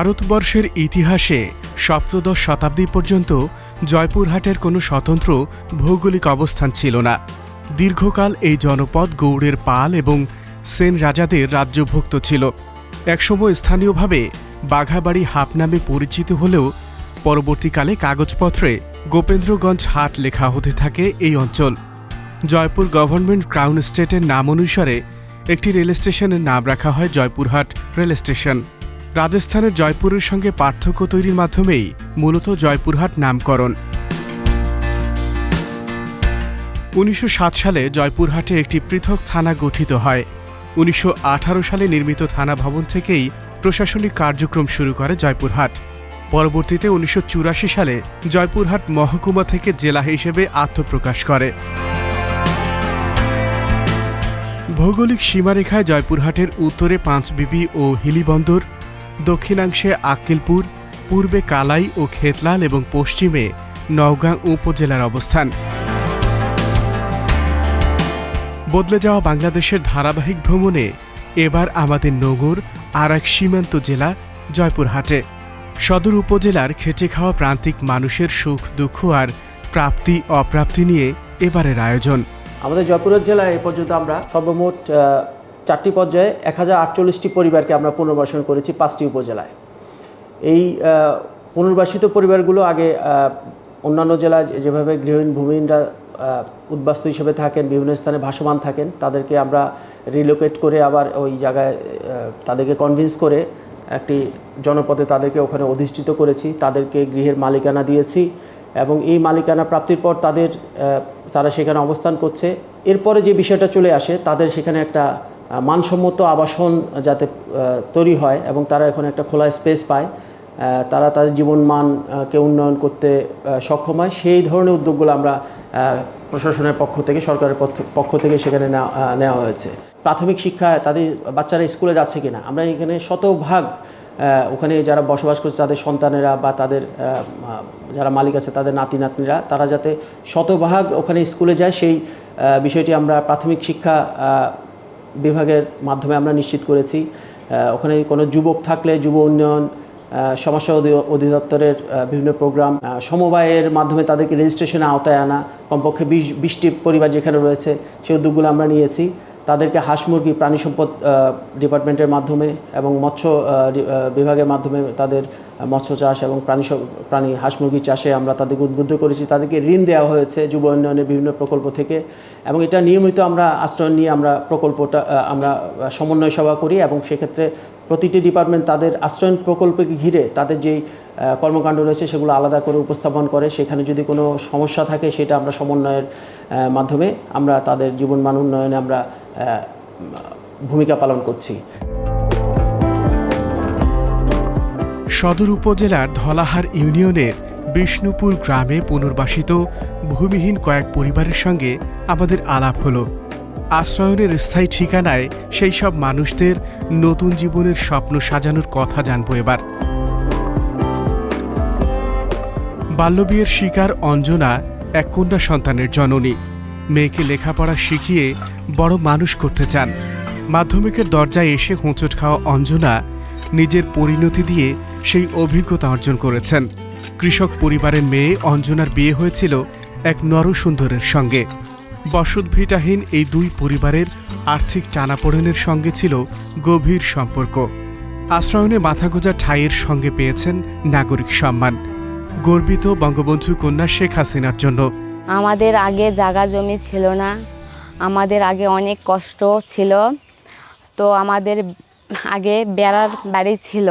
ভারতবর্ষের ইতিহাসে সপ্তদশ শতাব্দী পর্যন্ত জয়পুরহাটের কোনো স্বতন্ত্র ভৌগোলিক অবস্থান ছিল না। দীর্ঘকাল এই জনপদ গৌড়ের পাল এবং সেন রাজাদের রাজ্যভুক্ত ছিল। একসময় স্থানীয়ভাবে বাঘাবাড়ি হাপ নামে পরিচিত হলেও পরবর্তীকালে কাগজপত্রে গোপেন্দ্রগঞ্জ হাট লেখা হতে থাকে এই অঞ্চল। জয়পুর গভর্নমেন্ট ক্রাউন স্টেটের নাম অনুসারে একটি রেল স্টেশনের নাম রাখা হয় জয়পুরহাট রেল স্টেশন রাজস্থানের জয়পুরের সঙ্গে পার্থক্য তৈরির মাধ্যমেই মূলত জয়পুরহাট নামকরণ। উনিশশো সাত সালে জয়পুরহাটে একটি পৃথক থানা গঠিত হয়। উনিশশো আঠারো সালে নির্মিত থানা ভবন থেকেই প্রশাসনিক কার্যক্রম শুরু করে জয়পুরহাট। পরবর্তীতে উনিশশো চুরাশি সালে জয়পুরহাট মহকুমা থেকে জেলা হিসেবে আত্মপ্রকাশ করে। ভৌগোলিক সীমারেখায় জয়পুরহাটের উত্তরে পাঁচবিবি ও হিলিবন্দর দক্ষিণাংশে আক্কেলপুর, পূর্বে কালাই ও খেতলাল এবং পশ্চিমে নওগাঁ উপজেলার অবস্থান। বদলে যাওয়া বাংলাদেশের ধারাবাহিক ভ্রমণে এবার আমাদের নগর আর এক সীমান্ত জেলা, জয়পুরহাটে। সদর উপজেলার খেটে খাওয়া প্রান্তিক মানুষের সুখ, দুঃখ আর প্রাপ্তি, অপ্রাপ্তি নিয়ে এবারের আয়োজন। আমাদের জয়পুরের জেলায় এ পর্যন্ত আমরা সর্বমোট চারটি পর্যায়ে এক হাজার আটচল্লিশটি পরিবারকে আমরা পুনর্বাসন করেছি পাঁচটি উপজেলায়। এই পুনর্বাসিত পরিবারগুলো আগে অন্যান্য জেলায় যেভাবে গৃহহীন ভূমিহীনরা উদ্বাস্তু হিসেবে থাকেন, বিভিন্ন স্থানে ভাসমান থাকেন, তাদেরকে আমরা রিলোকেট করে আবার ওই জায়গায় তাদেরকে কনভিন্স করে একটি জনপদে তাদেরকে ওখানে অধিষ্ঠিত করেছি, তাদেরকে গৃহের মালিকানা দিয়েছি এবং এই মালিকানা প্রাপ্তির পর তাদের তারা সেখানে অবস্থান করছে। এরপরে যে বিষয়টা চলে আসে, তাদের সেখানে একটা মানসম্মত আবাসন যাতে তৈরি হয় এবং তারা এখন একটা খোলা স্পেস পায় তারা তাদের জীবনমানকে উন্নয়ন করতে সক্ষম হয়। সেই ধরনের উদ্যোগগুলো আমরা প্রশাসনের পক্ষ থেকে, সরকারের পক্ষ- থেকে সেখানে নেওয়া হয়েছে। প্রাথমিক শিক্ষা তাদের বাচ্চারা স্কুলে যাচ্ছে কিনা, আমরা এখানে শতভাগ ওখানে যারা বসবাস করছে, তাদের সন্তানেরা বা তাদের যারা মালিক আছে, তাদের নাতি নাতনিরা তারা যাতে শতভাগ ওখানে স্কুলে যায়। সেই বিষয়টি আমরা প্রাথমিক শিক্ষা বিভাগের মাধ্যমে আমরা নিশ্চিত করেছি। ওখানে কোনো যুবক থাকলে যুব উন্নয়ন সমস্যা অধিদপ্তরের বিভিন্ন প্রোগ্রাম সমবায়ের মাধ্যমে তাদেরকে রেজিস্ট্রেশনে আওতায় আনা, কমপক্ষে বিশ, বিশটি পরিবার যেখানে রয়েছে, সেই উদ্যোগগুলো আমরা নিয়েছি। তাদেরকে হাঁস মুরগি, প্রাণী সম্পদ ডিপার্টমেন্টের মাধ্যমে এবং মৎস্য বিভাগের মাধ্যমে তাদের মৎস্য চাষ এবং প্রাণী প্রাণী হাঁস মুরগি চাষে আমরা তাদেরকে উদ্বুদ্ধ করেছি। তাদেরকে ঋণ দেওয়া হয়েছে যুব উন্নয়নের বিভিন্ন প্রকল্প থেকে এবং এটা নিয়মিত আমরা আশ্রয় নিয়ে আমরা প্রকল্পটা আমরা সমন্বয় সভা করি এবং সেক্ষেত্রে প্রতিটি ডিপার্টমেন্ট তাদের আশ্রয়ন প্রকল্পকে ঘিরে তাদের যেই কর্মকাণ্ড রয়েছে সেগুলো আলাদা করে উপস্থাপন করে। সেখানে যদি কোনো সমস্যা থাকে সেটা আমরা সমন্বয়ের মাধ্যমে আমরা তাদের জীবন মান উন্নয়নে আমরা ভূমিকা পালন করছি। সদর উপজেলার ধলাহার ইউনিয়নের বিষ্ণুপুর গ্রামে পুনর্বাসিত ভূমিহীন কয়েক পরিবারের সঙ্গে আমাদের আলাপ হলো। আশ্রয়নের স্থায়ী ঠিকানায় সেই সব মানুষদের নতুন জীবনের স্বপ্ন সাজানোর কথা জানব এবার। বাল্যবিয়ের শিকার অঞ্জনা এক কন্যা সন্তানের জননী। মেয়েকে লেখাপড়া শিখিয়ে বড় মানুষ করতে চান। মাধ্যমিকের দরজায় এসে হোঁচট খাওয়া অঞ্জনা নিজের পরিণতি দিয়ে সেই অভিজ্ঞতা অর্জন করেছেন। কৃষক পরিবারের মেয়ে অঞ্জনার বিয়ে হয়েছিল এক নরসুন্দরের সঙ্গে। বসতভিটাহীন এই দুই পরিবারের আর্থিক টানাপোড়েনের সঙ্গে ছিল গভীর সম্পর্ক। আশ্রয়নে মাথাগোজা ঠাইয়ের সঙ্গে পেয়েছেন নাগরিক সম্মান। গর্বিত বঙ্গবন্ধু কন্যা শেখ হাসিনার জন্য। আমাদের আগে জায়গা জমি ছিল না। আমাদের আগে অনেক কষ্ট ছিল। তো আমাদের আগে বেড়ার বাড়ি ছিল।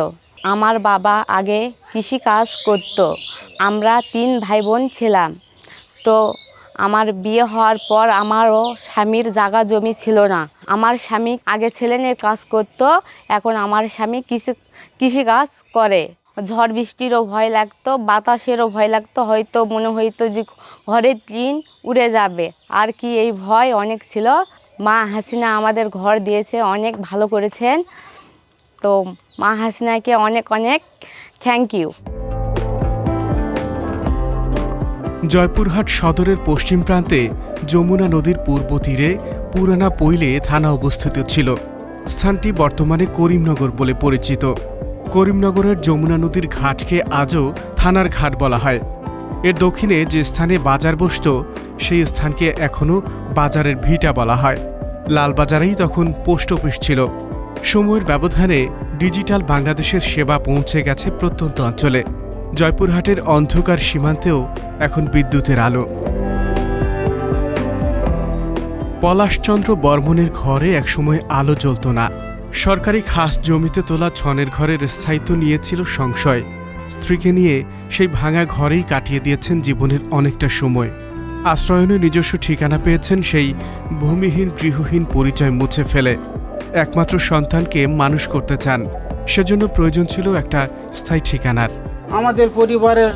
আমার বাবা আগে কৃষি কাজ করতো। আমরা তিন ভাই বোন ছিলাম। তো আমার বিয়ে হওয়ার পর আমারও স্বামীর জায়গা জমি ছিল না। আমার স্বামী আগে ছেলেনের কাজ করতো, এখন আমার স্বামী কৃষি, কৃষিকাজ করে। ঝড় বৃষ্টিরও ভয় লাগতো, বাতাসেরও ভয় লাগতো, হয়তো মনে হইতো যে ঘরের টিন উড়ে যাবে। আর কি এই ভয় অনেক ছিল। মা হাসিনা আমাদের ঘর দিয়েছে, অনেক ভালো করেছেন। তো মা হাসিনাকে অনেক অনেক থ্যাংক ইউ জয়পুরহাট সদরের পশ্চিম প্রান্তে যমুনা নদীর পূর্ব তীরে পুরানা পৈলে থানা অবস্থিত ছিল। স্থানটি বর্তমানে করিমনগর বলে পরিচিত। করিমনগরের যমুনা নদীর ঘাটকে আজও থানার ঘাট বলা হয়। এর দক্ষিণে যে স্থানে বাজার বসত, সেই স্থানকে এখনও বাজারের ভিটা বলা হয়। লালবাজারেই তখন পোস্ট অফিস ছিল। সময়ের ব্যবধানে ডিজিটাল বাংলাদেশের সেবা পৌঁছে গেছে প্রত্যন্ত অঞ্চলে। জয়পুরহাটের অন্ধকার সীমান্তেও এখন বিদ্যুতের আলো। পলাশচন্দ্র বর্মনের ঘরে একসময় আলো জ্বলত না। সরকারি খাস জমিতে তোলা ছনের ঘরের স্থায়িত্ব নিয়েছিল সংশয়। স্ত্রীকে নিয়ে সেই ভাঙা ঘরেই কাটিয়ে দিয়েছেন জীবনের অনেকটা সময়। আশ্রয়নে নিজস্ব ঠিকানা পেয়েছেন সেই ভূমিহীন গৃহহীন পরিচয় মুছে ফেলে। একমাত্র সন্তানকে মানুষ করতে চান। সেজন্য প্রয়োজন ছিল একটা স্থায়ী ঠিকানার। আমাদের পরিবারের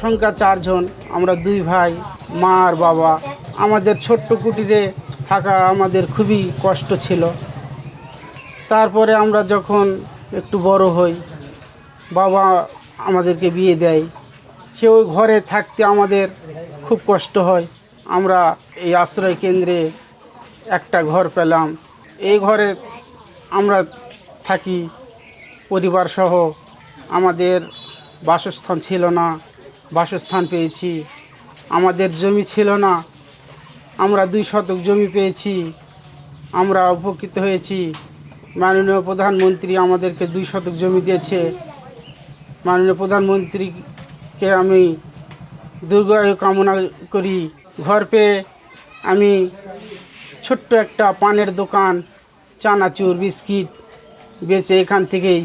সংখ্যা চারজন, আমরা দুই ভাই, মা আর বাবা। আমাদের ছোট্ট কুটিরে থাকা আমাদের খুবই কষ্ট ছিল। তারপরে আমরা যখন একটু বড় হই, বাবা আমাদেরকে বিয়ে দেয়। সে ওই ঘরে থাকতে আমাদের খুব কষ্ট হয়। আমরা এই আশ্রয় কেন্দ্রে একটা ঘর পেলাম। এই ঘরে আমরা থাকি, পরিবার সহ। আমাদের বাসস্থান ছিল না, বাসস্থান পেয়েছি। আমাদের জমি ছিল না, আমরা দুই শতক জমি পেয়েছি। আমরা উপকৃত হয়েছি। মাননীয় প্রধানমন্ত্রী আমাদেরকে দুই শতক জমি দিয়েছে। মাননীয় প্রধানমন্ত্রীকে আমি দুর্গায়ু কামনা করি। ঘর পেয়ে আমি ছোট্ট একটা পানের দোকান, চানাচুর, বিস্কিট বেচে এখান থেকেই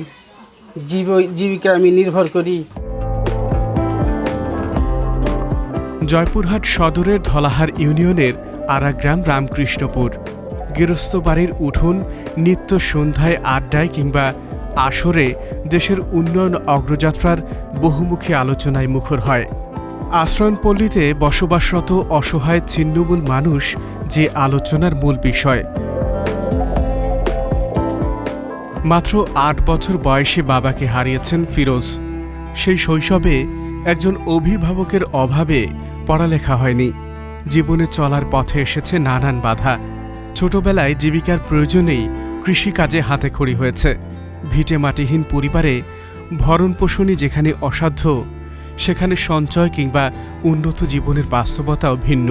জীব, জীবিকা আমি নির্ভর করি। জয়পুরহাট সদরের ধলাহার ইউনিয়নের আরাগ্রাম রামকৃষ্ণপুর। গৃহস্থ বাড়ির উঠোন, নিত্য সন্ধ্যায় আড্ডায় কিংবা আসরে দেশের উন্নয়ন অগ্রযাত্রার বহুমুখী আলোচনায় মুখর হয়। আশ্রয়ণপল্লীতে বসবাসরত অসহায় ছিন্নমূল মানুষ যে আলোচনার মূল বিষয়। মাত্র আট বছর বয়সে বাবাকে হারিয়েছেন ফিরোজ। সেই শৈশবে একজন অভিভাবকের অভাবে পড়ালেখা হয়নি। জীবনে চলার পথে এসেছে নানান বাধা। ছোটবেলায় জীবিকার প্রয়োজনেই কৃষিকাজে হাতেখড়ি হয়েছে। ভিটে মাটিহীন পরিবারে ভরণ পোষণই যেখানে অসাধ্য, সেখানে সঞ্চয় কিংবা উন্নত জীবনের বাস্তবতাও ভিন্ন।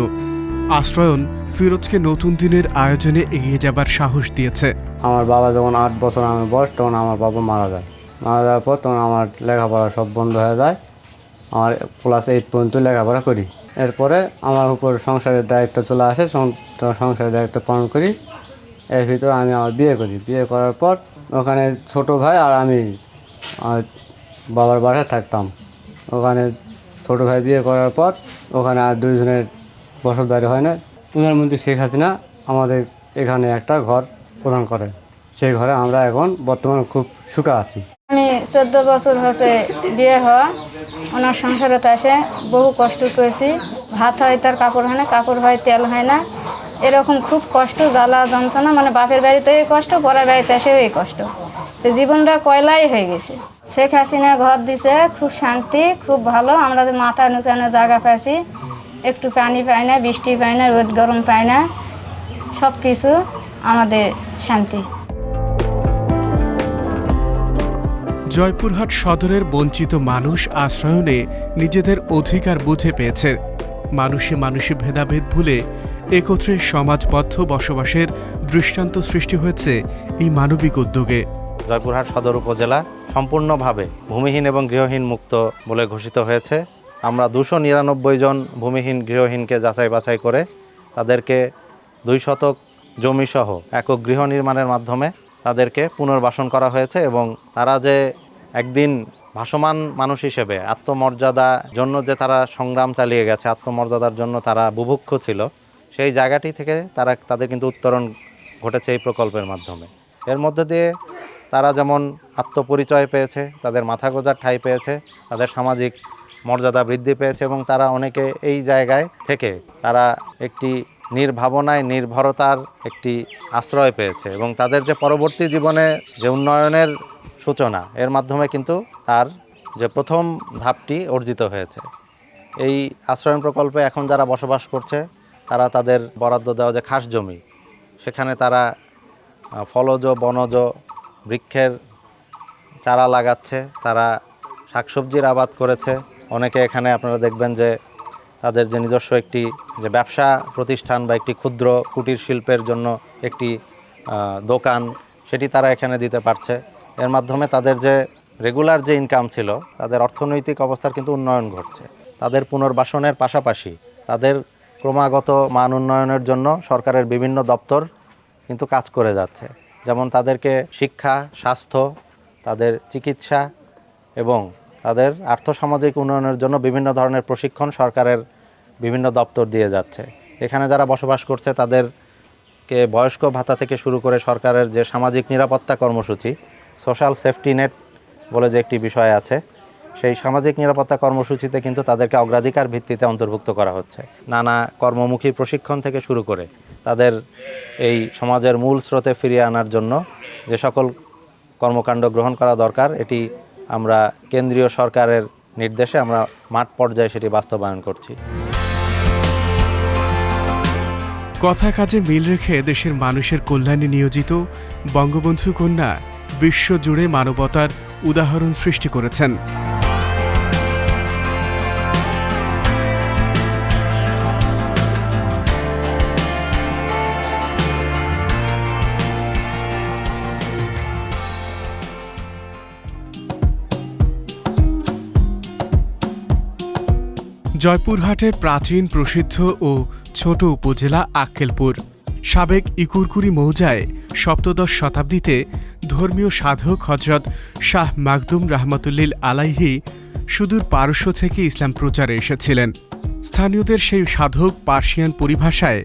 আশ্রয়ন ফিরোজকে নতুন দিনের আয়োজনে এগিয়ে যাবার সাহস দিয়েছে। আমার বাবা যখন আট বছর আমার বয়স, তখন আমার বাবা মারা যায়। মারা যাওয়ার পর তখন আমার লেখাপড়া সব বন্ধ হয়ে যায়। আমার ক্লাস এইট পর্যন্ত লেখাপড়া করি। এরপরে আমার উপর সংসারের দায়িত্ব চলে আসে সংসারের দায়িত্ব পালন করি। এর ভিতরে আমি আমার বিয়ে করি। বিয়ে করার পর ওখানে ছোট ভাই আর আমি বাবার বাসায় থাকতাম। ওখানে ছোট ভাই বিয়ে করার পর ওখানে আর দুইজনের বসতবাড়ি হয় না। প্রধানমন্ত্রী শেখ হাসিনা আমাদের এখানে একটা ঘর প্রদান করে। সেই ঘরে আমরা এখন বর্তমানে খুব সুখে আছি। আমি চোদ্দ বছর হচ্ছে বিয়ে হওয়া। ওনার সংসারতে আসে বহু কষ্ট করেছি। ভাত হয় তার, কাপড় হয় না, কাপড় হয়, তেল হয় না। এরকম খুব কষ্ট, জ্বালা, যন্ত্রণা মানে বাপের বাড়িতেও এই কষ্ট, পরের বাড়িতে এসেও এই কষ্ট। তো জীবনটা কয়লাই হয়ে গেছে। শেখ হাসিনা ঘর দিছে, খুব শান্তি, খুব ভালো। আমরা মাথা নুকানো জায়গা পাইছি, একটু পানি পাই না, বৃষ্টি পাই না, রোদ গরম পাই না সব কিছু আমাদের শান্তি। জয়পুরহাট সদরের বঞ্চিত মানুষ আশ্রয়নে নিজেদের অধিকার বুঝে পেয়েছে। মানুষে মানুষে ভেদাভেদ ভুলে একত্রে সমাজবদ্ধ বসবাসের দৃষ্টান্ত সৃষ্টি হয়েছে এই মানবিক উদ্যোগে। জয়পুরহাট সদর উপজেলা সম্পূর্ণভাবে ভূমিহীন এবং গৃহহীন মুক্ত বলে ঘোষিত হয়েছে। আমরা দুশো নিরানব্বই জন ভূমিহীন গৃহহীনকে যাচাই বাছাই করে তাদেরকে দুই শতক জমিসহ একক গৃহ নির্মাণের মাধ্যমে তাদেরকে পুনর্বাসন করা হয়েছে এবং তারা যে একদিন ভাসমান মানুষ হিসেবে আত্মমর্যাদা জন্য যে তারা সংগ্রাম চালিয়ে গেছে, আত্মমর্যাদার জন্য তারা বুভুক্ষ ছিল, সেই জায়গাটি থেকে তারা, তাদের কিন্তু উত্তরণ ঘটেছে এই প্রকল্পের মাধ্যমে। এর মধ্যে দিয়ে তারা যেমন আত্মপরিচয় পেয়েছে, তাদের মাথা গোজার ঠাঁই পেয়েছে, তাদের সামাজিক মর্যাদা বৃদ্ধি পেয়েছে এবং তারা অনেকে এই জায়গায় থেকে তারা একটি নির্ভাবনায় নির্ভরতার একটি আশ্রয় পেয়েছে এবং তাদের যে পরবর্তী জীবনে যে উন্নয়নের সূচনা, এর মাধ্যমে কিন্তু তার যে প্রথম ধাপটি অর্জিত হয়েছে। এই আশ্রয়ণ প্রকল্পে এখন যারা বসবাস করছে, তারা তাদের বরাদ্দ দেওয়া যে খাস জমি, সেখানে তারা ফলজ, বনজ বৃক্ষের চারা লাগাচ্ছে, তারা শাকসবজির আবাদ করেছে। অনেকে এখানে আপনারা দেখবেন যে তাদের যে নিজস্ব একটি, যে ব্যবসা প্রতিষ্ঠান বা একটি ক্ষুদ্র কুটির শিল্পের জন্য একটি দোকান, সেটি তারা এখানে দিতে পারছে। এর মাধ্যমে তাদের যে রেগুলার যে ইনকাম ছিল, তাদের অর্থনৈতিক অবস্থার কিন্তু উন্নয়ন ঘটছে। তাদের পুনর্বাসনের পাশাপাশি তাদের ক্রমাগত মান উন্নয়নের জন্য সরকারের বিভিন্ন দপ্তর কিন্তু কাজ করে যাচ্ছে। যেমন তাদেরকে শিক্ষা, স্বাস্থ্য, তাদের চিকিৎসা এবং তাদের আর্থসামাজিক উন্নয়নের জন্য বিভিন্ন ধরনের প্রশিক্ষণ সরকারের বিভিন্ন দপ্তর দিয়ে যাচ্ছে। এখানে যারা বসবাস করছে, তাদেরকে বয়স্ক ভাতা থেকে শুরু করে সরকারের যে সামাজিক নিরাপত্তা কর্মসূচি সোশ্যাল সেফটি নেট বলে যে একটি বিষয় আছে, সেই সামাজিক নিরাপত্তা কর্মসূচিতে কিন্তু তাদেরকে অগ্রাধিকার ভিত্তিতে অন্তর্ভুক্ত করা হচ্ছে। নানা কর্মমুখী প্রশিক্ষণ থেকে শুরু করে তাদের এই সমাজের মূল স্রোতে ফিরিয়ে আনার জন্য যে সকল কর্মকাণ্ড গ্রহণ করা দরকার, এটি আমরা কেন্দ্রীয় সরকারের নির্দেশে আমরা মাঠ পর্যায়ে সেটি বাস্তবায়ন করছি। কথা কাজে মিল রেখে দেশের মানুষের কল্যাণে নিয়োজিত বঙ্গবন্ধু কন্যা বিশ্বজুড়ে মানবতার উদাহরণ সৃষ্টি করেছেন। জয়পুরহাটের প্রাচীন, প্রসিদ্ধ ও ছোট উপজেলা আক্কেলপুর। সাবেক ইকুরকুরি মৌজায় সপ্তদশ শতাব্দীতে ধর্মীয় সাধক হজরত শাহ মাকদুম রাহমাতুল্লিল আলাইহি সুদূর পারস্য থেকে ইসলাম প্রচারে এসেছিলেন। স্থানীয়দের সেই সাধক পার্সিয়ান পরিভাষায়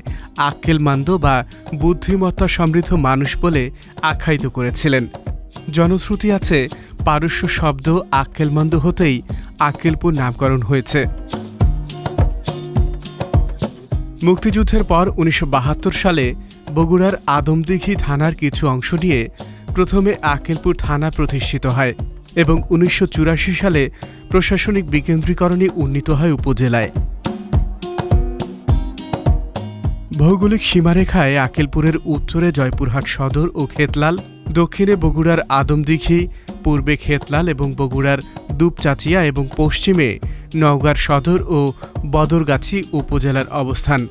আক্কেলমান্দ বা বুদ্ধিমত্তা সমৃদ্ধ মানুষ বলে আখ্যায়িত করেছিলেন। জনশ্রুতি আছে, পারস্য শব্দ আক্কেলমান্দ হতেই আক্কেলপুর নামকরণ হয়েছে। মুক্তিযুদ্ধের পর উনিশশো বাহাত্তর সালে বগুড়ার আদমদিঘি থানার কিছু অংশ নিয়ে প্রথমে আকেলপুর থানা প্রতিষ্ঠিত হয় এবং উনিশশো চুরাশি সালে প্রশাসনিক বিকেন্দ্রীকরণে উন্নীত হয় উপজেলায়। ভৌগোলিক সীমারেখায় আকেলপুরের উত্তরে জয়পুরহাট সদর ও খেতলাল, দক্ষিণে বগুড়ার আদমদিঘি পূর্বে খেতলাল এবং বগুড়ার দুপচাচিয়া এবং পশ্চিমে নওগাঁর সদর ও বদরগাছি উপজেলার অবস্থান।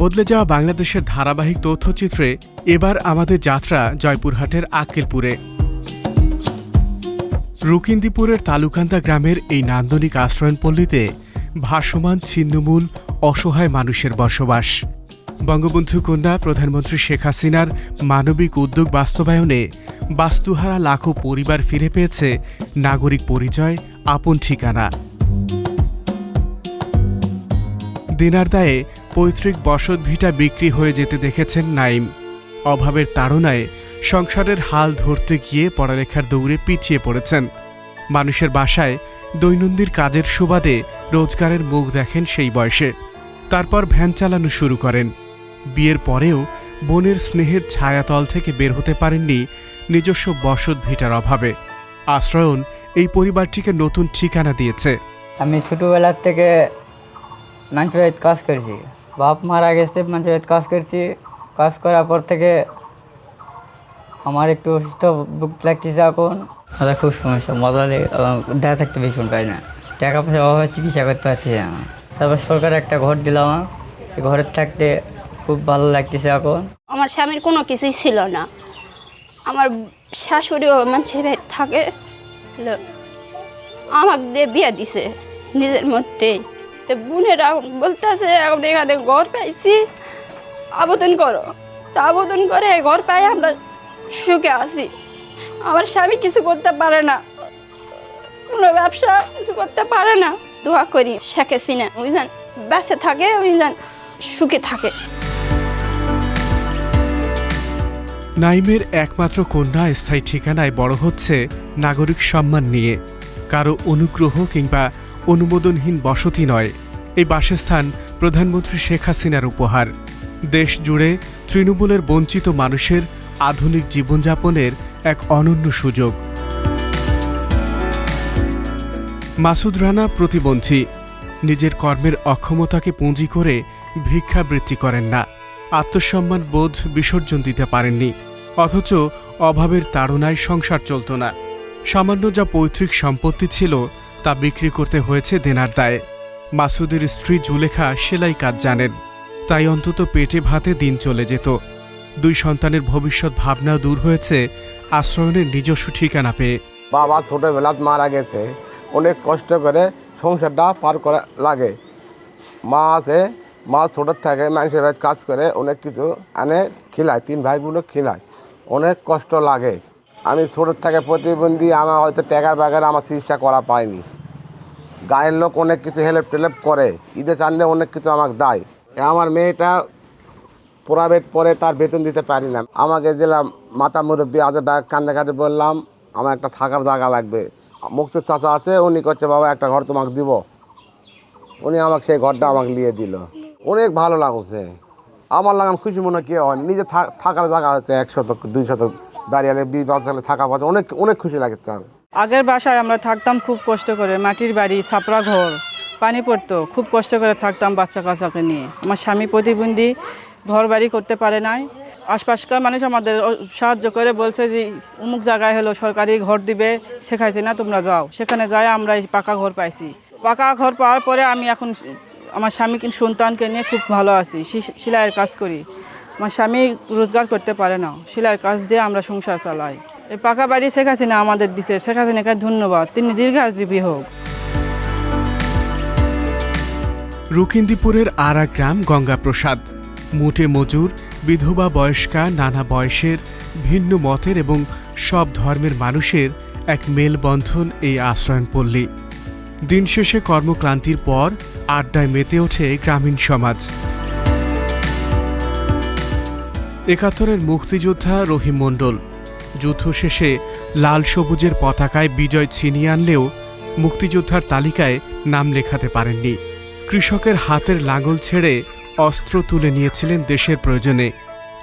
বদলে যাওয়া বাংলাদেশের ধারাবাহিক তথ্যচিত্রে এবার আমাদের যাত্রা জয়পুরহাটের আক্কেলপুরে। রুকিন্দিপুরের তালুকান্দা গ্রামের এই নান্দনিক আশ্রয়নপল্লীতে ভাসমান ছিন্নমূল অসহায় মানুষের বসবাস। বঙ্গবন্ধু কন্যা, প্রধানমন্ত্রী শেখ হাসিনার মানবিক উদ্যোগ বাস্তবায়নে বাস্তুহারা লাখো পরিবার ফিরে পেয়েছে নাগরিক পরিচয়, আপন ঠিকানা। দিনার দায়ে পৈতৃক বসত ভিটা বিক্রি হয়ে যেতে দেখেছেন নাইম। অভাবের তাড়নায় সংসারের হাল ধরতে গিয়ে পড়ালেখার দৌড়ে পিছিয়ে পড়েছেন। মানুষের বাসায় দৈনন্দিন কাজের সুবাদে রোজগারের মুখ দেখেন সেই বয়সে। তারপর ভ্যান চালানো শুরু করেন। বিয়ের পরেও বোনের স্নেহের ছায়াতল থেকে বের হতে পারেননি নিজস্ব বসত ভিটার অভাবে। আশ্রয়ন এই পরিবারটিকে নতুন ঠিকানা দিয়েছে। আমি ছোটোবেলার থেকে মাঞ্চবাড়িতে কাজ করছি। বাপ মারা গেছে মাঞ্চবাড়িতে কাজ করছি। কাজ করার পর থেকে আমার একটু অসুস্থ বুক লাগতেছে এখন। খুব সমস্যা, মজা দেখা থাকতে ভীষণ পাই না। টাকা পয়সা অভাবে চিকিৎসা করতে পারছি না। তারপর সরকার একটা ঘর দিলাম ঘরে থাকতে খুব ভালো লাগতেছে এখন। আমার স্বামীর কোনো কিছুই ছিল না। আমার শাশুড়িও মানুষের থাকে। আমাকে দিয়ে বিয়ে দিছে নিজের মধ্যেই। তো বোনেরা বলতেছে, এখন এখানে ঘর পাইছি, আবেদন করো। তো আবেদন করে ঘর পাই আমরা সুখে আছি। আমার স্বামী কিছু করতে পারে না। কোনো ব্যবসা কিছু করতে পারে না। দোয়া করি শেখে সিনা বুঝলেন বেঁচে থাকে ওই বুঝলেন সুখে থাকে। নাইমের একমাত্র কন্যা স্থায়ী ঠিকানায় বড় হচ্ছে নাগরিক সম্মান নিয়ে। কারও অনুগ্রহ কিংবা অনুমোদনহীন বসতি নয়। এই বাসস্থান প্রধানমন্ত্রী শেখ হাসিনার উপহার। দেশ জুড়ে তৃণমূলের বঞ্চিত মানুষের আধুনিক জীবনযাপনের এক অনন্য সুযোগ। মাসুদ রানা প্রতিবন্ধী। নিজের কর্মের অক্ষমতাকে পুঁজি করে ভিক্ষাবৃত্তি করেন না। আত্মসম্মান বোধ বিসর্জন দিতে পারেননি, অথচ অভাবের তাড়নায় সংসার চলত না। সামান্য যা পৈতৃক সম্পত্তি ছিল, তা বিক্রি করতে হয়েছে দেনার দায়ে। মাসুদের স্ত্রী জুলেখা সেলাই কাজ জানেন, তাই অন্তত পেটে ভাতে দিন চলে যেত। দুই সন্তানের ভবিষ্যৎ ভাবনা দূর হয়েছে, আশ্রয়নের নিজস্ব ঠিকানা পেয়ে। বাবা ছোটোবেলাত মারা গেছে, অনেক কষ্ট করে সংসারটা পার করা লাগে। মা আছে মা ছোটোর থেকে মানুষের কাজ করে, অনেক কিছু আনে, খিলায়, তিন ভাই বোনও খিলায়। অনেক কষ্ট লাগে। আমি ছোটোর থেকে প্রতিবন্ধী, আমার হয়তো টাকার বাগারে আমার চিকিৎসা করা পায়নি গায়ের লোক অনেক কিছু হেল্প টেল্প করে, ঈদে চানলে অনেক কিছু আমাকে দেয়। আমার মেয়েটা প্রাইভেট পরে তার বেতন দিতে পারি না। আমাকে দিলাম, মাতা মুরব্বী, আজ কান্দে বললাম, আমার একটা থাকার জায়গা লাগবে। মুক্তির চাচা আছে, উনি করছে বাবা, একটা ঘর তোমাকে দিব। উনি আমাকে সেই ঘরটা আমাকে নিয়ে দিল। অনেক ভালো লাগছে। আমার লাগাম খুশি মনে কি হয়, নিজে থাকার জায়গা হচ্ছে এক শতক, দুই শতক দাঁড়িয়ে বিশ বছর থাকা পাচ্ছে অনেক অনেক খুশি আমার। আগের বাসায় আমরা থাকতাম খুব কষ্ট করে, মাটির বাড়ি ছাপড়া ঘর, পানি পড়তো, খুব কষ্ট করে থাকতাম বাচ্চা কাচ্চাকে নিয়ে। আমার স্বামী প্রতিবন্ধী ঘর বাড়ি করতে পারে নাই। আশপাশকার মানুষ আমাদের সাহায্য করে বলছে যে, অমুক জায়গায় হলো সরকারি ঘর দিবে, শেখাইছে না তোমরা যাও, সেখানে যাই আমরা এই পাকা ঘর পাইছি। পাকা ঘর পাওয়ার পরে আমি এখন আমার স্বামী কিন্তু সন্তানকে নিয়ে খুব ভালো আছি সেলাইয়ের কাজ করি। আমার স্বামী রোজগার করতে পারে না, সেলাইয়ের কাজ দিয়ে আমরা সংসার চালাই। এই পাকা বাড়ি শেখ হাসিনা আমাদের দিছে, শেখ হাসিনাকে ধন্যবাদ, তিনি দীর্ঘাজীবী হোক। রুকিন্দিপুরের আরা গ্রাম গঙ্গাপ্রসাদ। মুটে মজুর, বিধবা বয়স্কা, নানা বয়সের, ভিন্ন মতের এবং সব ধর্মের মানুষের এক মেলবন্ধন এই আশ্রয়নপল্লী দিন শেষে পর আড্ডায় মেতে ওঠে গ্রামীণ সমাজ। একাত্তরের মুক্তিযোদ্ধা রহিম মণ্ডল, যুদ্ধ শেষে লাল সবুজের পতাকায় বিজয় ছিনিয়ে আনলেও মুক্তিযোদ্ধার তালিকায় নাম লেখাতে পারেননি। কৃষকের হাতের লাঙল ছেড়ে অস্ত্র তুলে নিয়েছিলেন দেশের প্রয়োজনে।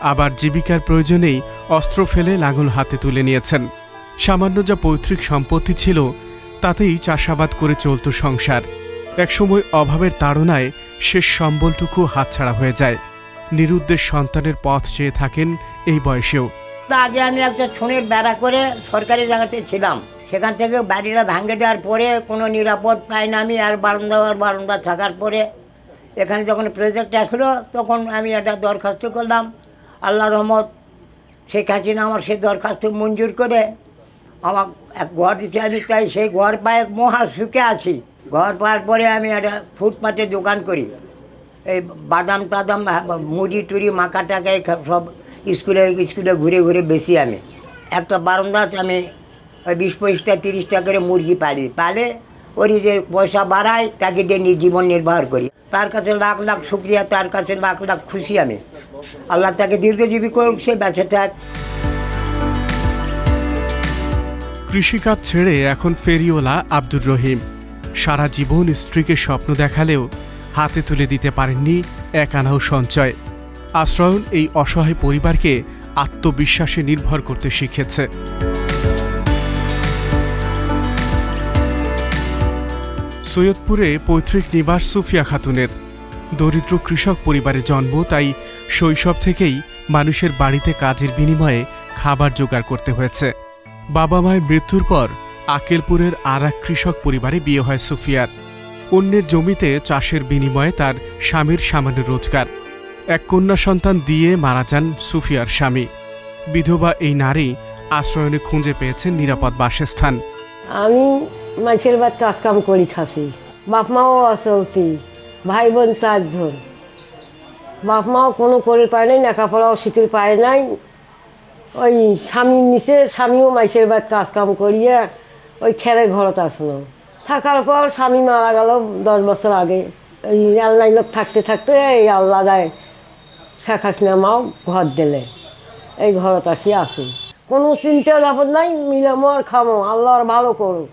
আবার জীবিকার প্রয়োজনেই অস্ত্র ফেলে লাঙল হাতে তুলে নিয়েছেন। সামান্য যা পৈতৃক সম্পত্তি ছিল তাতেই চাষাবাদ করে চলত সংসার। একসময় অভাবের তাড়নায় শেষ সম্বলটুকু হাতছাড়া হয়ে যায়। নিরুদ্দেশ সন্তানের পথ চেয়ে থাকেন এই বয়সেও। আগে আমি একটা ছুনের বেড়া করে সরকারি জায়গাতে ছিলাম, সেখান থেকে বাড়িটা ভাঙে দেওয়ার পরে কোনো নিরাপদ পাই না আমি, আর বারান্দা আর বারান্দা থাকার পরে এখানে যখন প্রজেক্ট আসলো, তখন আমি একটা দরখাস্ত করলাম। আল্লাহ রহমত, শেখ হাসিনা আমার সেই দরখাস্ত মঞ্জুর করে আমার এক ঘর দিতে আমি তাই সেই ঘর পায়ে মহা সুখে আছি। ঘর পাওয়ার পরে আমি একটা ফুটপাতে দোকান করি। এই বাদাম টাদাম মুড়ি টুড়ি, মাখা টাকা সব স্কুলে স্কুলে ঘুরে ঘুরে বেশি আমি। একটা বারান্দাতে আমি বিশ পঁচিশটা, তিরিশটা করে মুরগি পালি। পালে ওরই যে পয়সা বাড়ায়, তাকে দিয়ে জীবন নির্বাহ করি। তার কাছে লাখ লাখ শুক্রিয়া, তার কাছে লাখ লাখ খুশি আমি। আল্লাহ তাকে দীর্ঘজীবী করুক, সে বেঁচে থাক। কৃষিকাজ ছেড়ে এখন ফেরিওয়ালা আব্দুর রহিম। সারা জীবন স্ত্রীকে স্বপ্ন দেখালেও হাতে তুলে দিতে পারেননি এক আনাও সঞ্চয়। আশ্রয়ন এই অসহায় পরিবারকে আত্মবিশ্বাসে নির্ভর করতে শিখেছে। সৈয়দপুরে পৈতৃক নিবাস সুফিয়া খাতুনের। দরিদ্র কৃষক পরিবারে জন্ম, তাই শৈশব থেকেই মানুষের বাড়িতে কাজের বিনিময়ে খাবার জোগাড় করতে হয়েছে। বাবা মায়ের মৃত্যুর পর আকেলপুরের আর এক কৃষক পরিবারে বিয়ে হয় সুফিয়ার। অন্যের জমিতে চাষের বিনিময়ে তার স্বামীর সামান্য রোজগার। এক কন্যা সন্তান দিয়ে মারা যান সুফিয়ার স্বামী। বিধবা এই নারী আশ্রয়নে খুঁজে পেয়েছেন নিরাপদ বাসস্থান। আমি মানুষের বাদ কাজ কাম করি খাসি। বাপ মাও ভাই বোন চারজন। বাপ মাও কোনো করে পায় নাই, লেখাপড়াও শিখে পায় নাই। ওই স্বামীর নিচে স্বামীও মাইসের বাদ কাজ কাম করিয়ে ওই খেরের ঘরত আসলো। থাকার পর স্বামী মারা গেল দশ বছর আগে। এই আল্লাহ লোক থাকতে থাকতে এই আল্লাহ দেয় শেখ হাসিনা ঘর দিলে। এই ঘরত আসি আসি। কোনো চিন্তা যাবত নাই, মিলামো আর খামো, আল্লাহ আর ভালো করুক।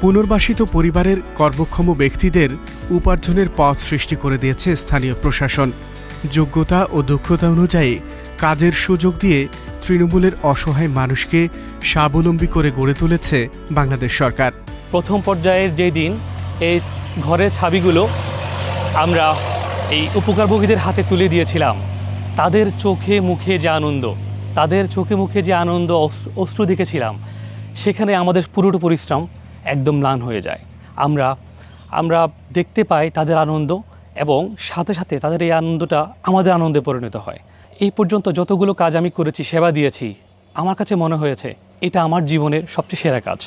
পুনর্বাসিত পরিবারের কর্মক্ষম ব্যক্তিদের উপার্জনের পথ সৃষ্টি করে দিয়েছে স্থানীয় প্রশাসন। যোগ্যতা ও দক্ষতা অনুযায়ী কাজের সুযোগ দিয়ে তৃণমূলের অসহায় মানুষকে স্বাবলম্বী করে গড়ে তুলেছে বাংলাদেশ সরকার। প্রথম পর্যায়ের যে দিন, এই ঘরের ছাবিগুলো আমরা এই উপকারভোগীদের হাতে তুলে দিয়েছিলাম। তাদের চোখে মুখে যে আনন্দ, তাদের চোখে মুখে যে আনন্দ অস- অশ্রু দেখেছিলাম, সেখানে আমাদের পুরোটা পরিশ্রম একদম ম্লান হয়ে যায়। আমরা আমরা দেখতে পাই তাদের আনন্দ এবং সাথে সাথে তাদের এই আনন্দটা আমাদের আনন্দে পরিণত হয়। এই পর্যন্ত যতগুলো কাজ আমি করেছি, সেবা দিয়েছি, আমার কাছে মনে হয়েছে এটা আমার জীবনের সবচেয়ে সেরা কাজ।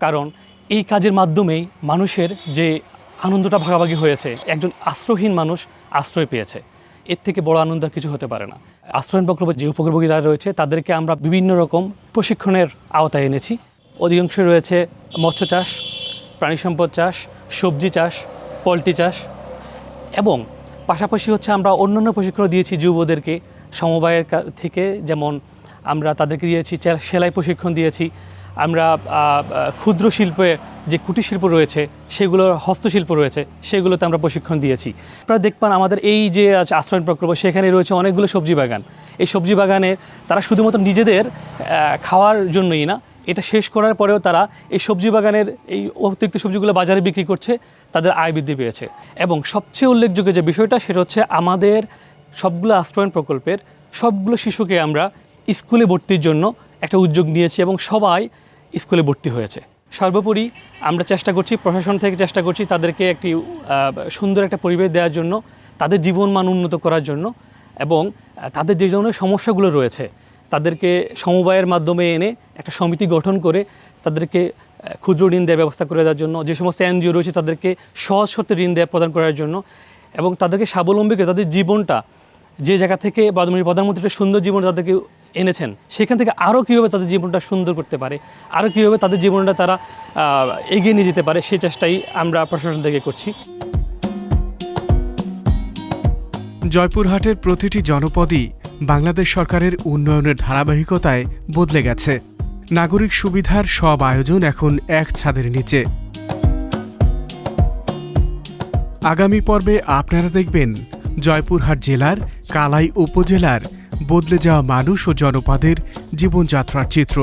কারণ এই কাজের মাধ্যমেই মানুষের যে আনন্দটা ভাগাভাগি হয়েছে, একজন আশ্রয়হীন মানুষ আশ্রয় পেয়েছে। এর থেকে বড় আনন্দ কিছু হতে পারে না। আশ্রয়ণ প্রকল্প যে উপকূলভোগীরা রয়েছে, তাদেরকে আমরা বিভিন্ন রকম প্রশিক্ষণের আওতায় এনেছি। অধিকাংশ রয়েছে মৎস্য চাষ, প্রাণী সম্পদ চাষ, সবজি চাষ, পোলট্রি চাষ এবং পাশাপাশি হচ্ছে আমরা অন্যান্য প্রশিক্ষণ দিয়েছি যুবদেরকে, সমবায়ের থেকে যেমন আমরা তাদেরকে দিয়েছি সেলাই প্রশিক্ষণ দিয়েছি, আমরা ক্ষুদ্র শিল্পে যে কুটির শিল্প রয়েছে সেগুলোর হস্তশিল্প রয়েছে, সেগুলোতে আমরা প্রশিক্ষণ দিয়েছি। আপনারা দেখবেন আমাদের এই যে আশ্রয়ণ প্রকল্প, সেখানে রয়েছে অনেকগুলো সবজি বাগান। এই সবজি বাগানে তারা শুধুমাত্র নিজেদের খাওয়ার জন্যই না, এটা শেষ করার পরেও তারা এই সবজি বাগানের এই অতিরিক্ত সবজিগুলো বাজারে বিক্রি করছে। তাদের আয় বৃদ্ধি পেয়েছে। এবং সবচেয়ে উল্লেখযোগ্য যে বিষয়টা, সেটা হচ্ছে আমাদের সবগুলো আশ্রয়ণ প্রকল্পের সবগুলো শিশুকে আমরা স্কুলে ভর্তির জন্য একটা উদ্যোগ নিয়েছি এবং সবাই স্কুলে ভর্তি হয়েছে। সর্বোপরি আমরা চেষ্টা করছি, প্রশাসন থেকে চেষ্টা করছি তাদেরকে একটি সুন্দর একটা পরিবেশ দেওয়ার জন্য, তাদের জীবন মান উন্নত করার জন্য এবং তাদের যে ধরনের সমস্যাগুলো রয়েছে, তাদেরকে সমবায়ের মাধ্যমে এনে একটা সমিতি গঠন করে তাদেরকে ক্ষুদ্র ঋণ দেওয়ার ব্যবস্থা করে দেওয়ার জন্য, যে সমস্ত এনজিও রয়েছে তাদেরকে সহজ শর্তে ঋণ দেওয়া প্রদান করার জন্য এবং তাদেরকে স্বাবলম্বী করে তাদের জীবনটা, যে জায়গা থেকে প্রধানমন্ত্রী একটা সুন্দর জীবন তাদেরকে এনেছেন, সেখান থেকে আরও কীভাবে তাদের জীবনটা সুন্দর করতে পারে আরও কীভাবে তাদের জীবনটা তারা এগিয়ে নিয়ে যেতে পারে সেই চেষ্টাই আমরা প্রশাসন থেকে করছি। জয়পুরহাটের প্রতিটি জনপদই বাংলাদেশ সরকারের উন্নয়নের ধারাবাহিকতায় বদলে গেছে। নাগরিক সুবিধার সব আয়োজন এখন এক ছাদের নিচে। আগামী পর্বে আপনারা দেখবেন জয়পুরহাট জেলার, কালাই উপজেলার বদলে যাওয়া মানুষ ও জনপদের জীবনযাত্রার চিত্র।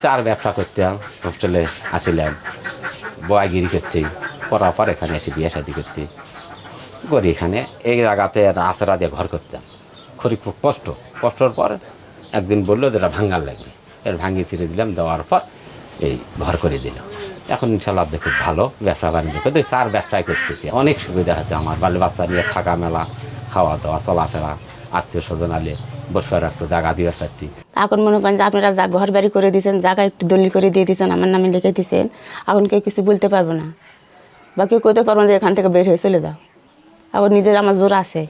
চার ব্যবসা করতাম হোস্টেলে আসিলাম বয়াগিরি করছি। করার পর এখানে এসে বিয়ে শাদি করছি করি এখানে, এই জায়গাতে আশরা দিয়ে ঘর করতাম। খুব কষ্ট। কষ্টর পর একদিন বলল যে এটা ভাঙ্গার লাগবে। এর ভাঙিয়ে ছিঁড়ে দিলাম, দেওয়ার পর এই ঘর করে দিল। এখন ইনশাল্লাহ দেখো ভালো, ব্যবসা বাণিজ্য করতে। চার ব্যবসায় করতেছি। অনেক সুবিধা হচ্ছে আমার। বাল্য বাচ্চা নিয়ে থাকা মেলা, খাওয়া দাওয়া, চলাফেরা, আত্মীয় স্বজন আলে বসবার একটু জায়গা দিয়ে পাচ্ছি এখন মনে করেন যে আপনারা যা ঘর বাড়ি করে দিয়েছেন, জায়গা একটু দলিল করে দিয়ে দিয়েছেন, আমার নামে লিখে দিয়েছেন, এখন কেউ কিছু বলতে পারব না। বা কেউ করতে পারব যে এখান থেকে বের হয়ে চলে যাও। আবার নিজের আমার জোর আছে।